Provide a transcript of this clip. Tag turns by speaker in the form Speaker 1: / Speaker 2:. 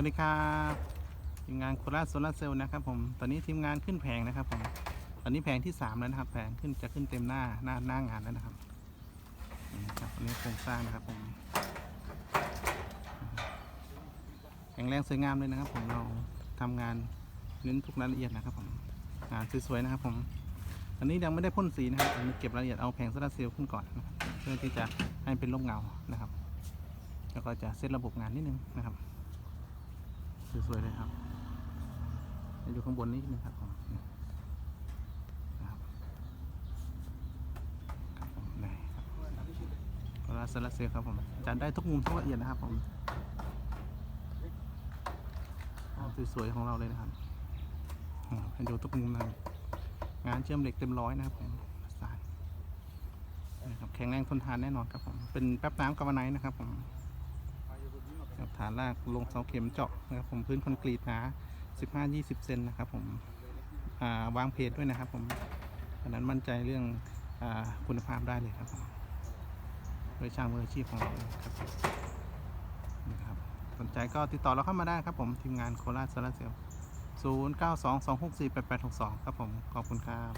Speaker 1: วัสดีครับทีมงานโคราชโซลาเซลล์นะครับผมตอนนี้ทีมงานขึ้นแผงนะครับผมตอนนี้แผงที่สามแล้วนะครับ แผงขึ้นจะขึ้นเต็มหน้าหน้าหน้างานแล้วนะครับนี่ครับอันนี้โครงสร้างนะครับผมแข็งแรงสวยงามเลยนะครับ ผมเราทำงานเน้นทุกรายละเอียดนะครับผมงานสวยๆนะครับผมอันนี้ยังไม่ได้พ่นสีนะครับอันนี้เก็บรายละเอียดเอาแผงโซลาเซลล์ขึ้นก่อนเพื่อที่จะให้เป็นร่มเงานะครับ แล้วก็จะเซตระบบงานนิดนึงนะครับ สวยๆเลยครับอยู่ข้างบนนิดนึงครับผมนะครับผมลาร์เซลล์เซครับผมจัดได้ทุกมุมทุกละเอียดนะครับผมสวยๆของเราเลยนะครับให้ดูทุกมุมนะงานเชื่อมเหล็กเต็มร้อยนะครับผมสานะครับแข็งแรงทนทานแน่นอนครับผม เป็นแป๊บน้ำกาวไนท์นะครับผมานรากลงเสาเข็มเจาะนะครับผมพื้นคอนกรีตหนา 15-20 เซนนะครับผมาวางเพจด้วยนะครับผมอันนั้นมั่นใจเรื่องอคุณภาพได้เลยครับผมโดยช่างมืออาชีพของเราครับนะครับสนใจก็ติดต่อเราเข้ามาได้ครับผมทีมงานโคราชโซลาร์เซลล์0922648862 ครับผมขอบคุณครับ